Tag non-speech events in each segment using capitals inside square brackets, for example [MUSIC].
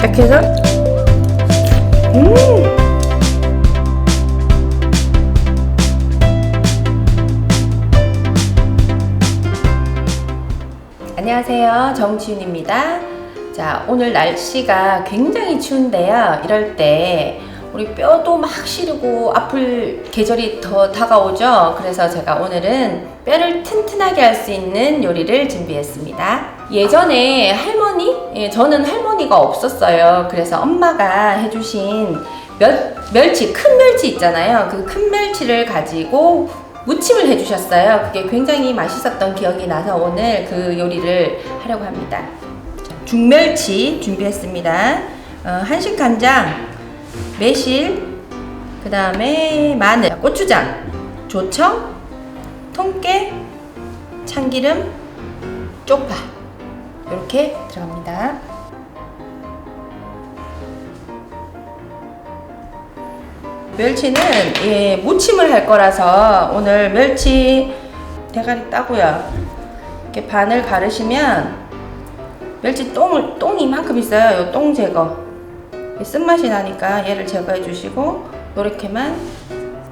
딱 해서 음! 안녕하세요. 정지윤입니다. 자 오늘 날씨가 굉장히 추운데요. 이럴 때 우리 뼈도 막 시리고 아플 계절이 더 다가오죠 그래서 제가 오늘은 뼈를 튼튼하게 할 수 있는 요리를 준비했습니다 예전에 할머니 예, 저는 할머니가 없었어요 그래서 엄마가 해주신 멸, 멸치 큰 멸치 있잖아요 그 큰 멸치를 가지고 무침을 해주셨어요. 그게 굉장히 맛있었던 기억이 나서 오늘 그 요리를 하려고 합니다. 자, 중멸치 준비했습니다. 어, 한식 간장, 매실, 그 다음에 마늘, 고추장, 조청, 통깨, 참기름, 쪽파 이렇게 들어갑니다. 멸치는 예, 무침을 할 거라서 오늘 멸치 대가리 따고요. 이렇게 반을 가르시면 멸치 똥을 똥이 이만큼 있어요. 요 똥 제거. 쓴맛이 나니까 얘를 제거해 주시고 이렇게만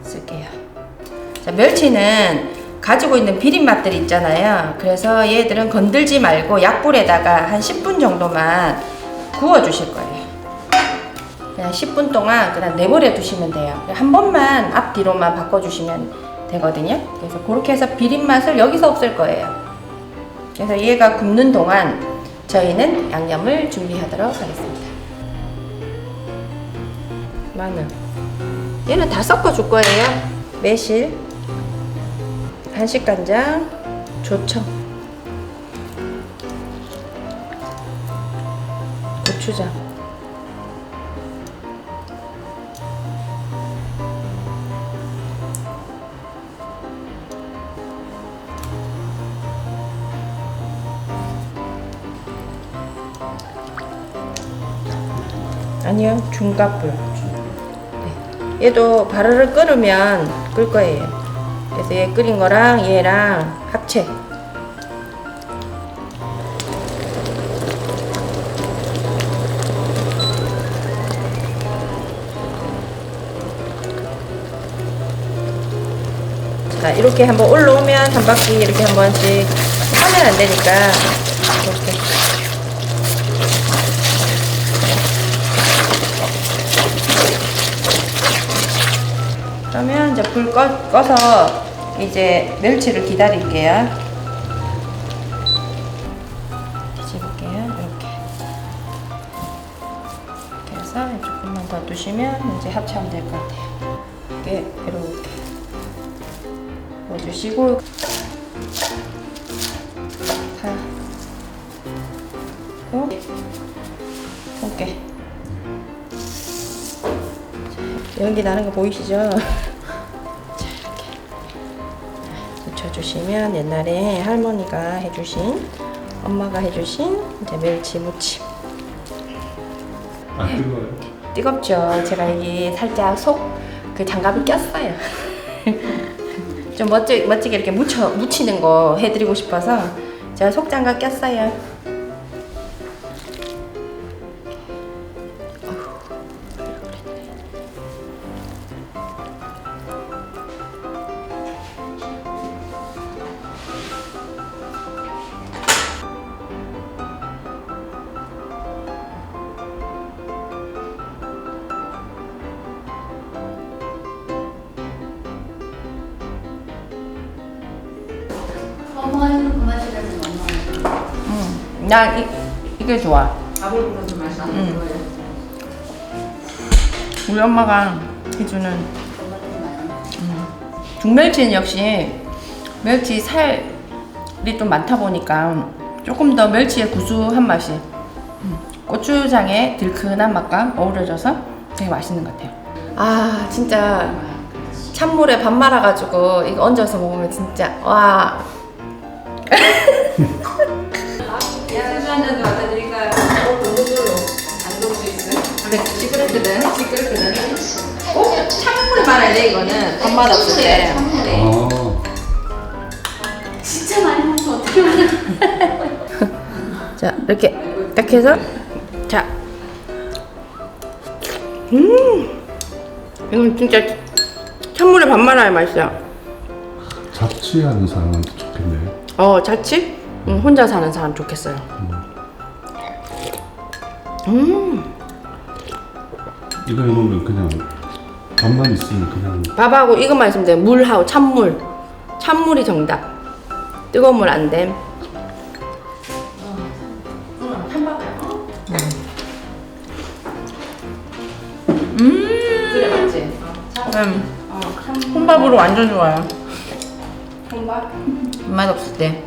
쓸게요. 자, 멸치는 가지고 있는 비린 맛들이 있잖아요. 그래서 얘들은 건들지 말고 약불에다가 한 10분 정도만 구워 주실 거예요. 그냥 10분 동안 그냥 내버려 두시면 돼요. 한 번만 앞뒤로만 바꿔주시면 되거든요. 그래서 그렇게 해서 비린 맛을 여기서 없앨 거예요. 그래서 얘가 굽는 동안 저희는 양념을 준비하도록 하겠습니다. 마늘. 얘는 다 섞어 줄 거예요. 매실, 한식간장, 조청, 고추장. 아니요, 중갑불. 네. 얘도 바르르 끓으면 끌 거예요. 그래서 얘 끓인 거랑 얘랑 합체. 자, 이렇게 한번 올라오면 한 바퀴 이렇게 한 번씩 하면 안 되니까 이렇게. 그러면 이제 불 꺼, 꺼서 이제 멸치를 기다릴게요. 뒤집을게요. 이렇게. 이렇게 해서 조금만 더 두시면 이제 합체하면 될 것 같아요. 이렇게 이렇게 넣어주시고 다 어? 통깨 연기 나는 거 보이시죠? [LAUGHS] 자, 이렇게 묻혀주시면 옛날에 할머니가 해주신, 엄마가 해주신 이제 멸치 무침. 안 뜨거워요? 뜨겁죠? 제가 여기 살짝 속 그 장갑을 꼈어요. [LAUGHS] 좀 멋지, 멋지게 이렇게 묻혀, 묻히는 거 해드리고 싶어서 제가 속 장갑 꼈어요. 나 이, 이게 좋아. 밥을 불어서 맛이 음. 거예요. 우리 엄마가 해주는 많이. 중멸치는 역시 멸치 살이 좀 많다 보니까 조금 더 멸치의 구수한 맛이 음, 고추장의 들큰한 맛과 어우러져서 되게 맛있는 것 같아요. 아 진짜 찬물에 밥 말아가지고 이거 얹어서 먹으면 진짜 와. [LAUGHS] 근데 시끄럽거든. 시끄럽거든. 꼭 찬물에 말아야 돼 이거는 밥맛 없을 때. 찬물에. 어. 진짜 많이 먹으면 어떻게 말해? 자 이렇게 딱 해서 자 음, 이건 진짜 찬물에 밥 말아야 맛있어요. 자취하는 사람한테 좋겠네. 어, 자취? 응, 혼자 사는 사람 좋겠어요. 음, 이거 해놓으면 그냥 밥만 있으면 그냥 밥하고 이것만 있으면 돼. 물하고 찬물. 찬물이 정답. 뜨거운 물 안. 그래 맞지? 음, 혼밥으로 완전 좋아요. 맛 없을 때.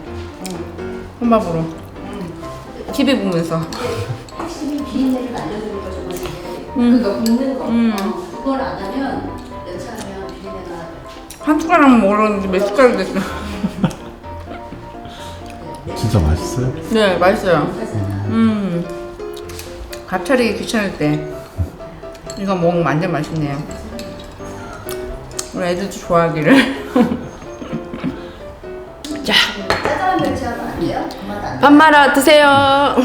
혼밥으로. TV 보면서. 확실히 비린내를 날려주는 거 좋아해. 그거 굽는 거. 어, 그걸 안 하면 여차하면 비린내가 한 숟가락 먹었는데 몇 숟가락 됐어. 진짜 맛있어요. 네, 맛있어요. 음. 밥 차리기 귀찮을 때 이거 먹으면 완전 맛있네요. 우리 애들도 좋아하기를. [LAUGHS] 자, 짜장면 멸치 하면 안 돼요? 밥 말아 드세요.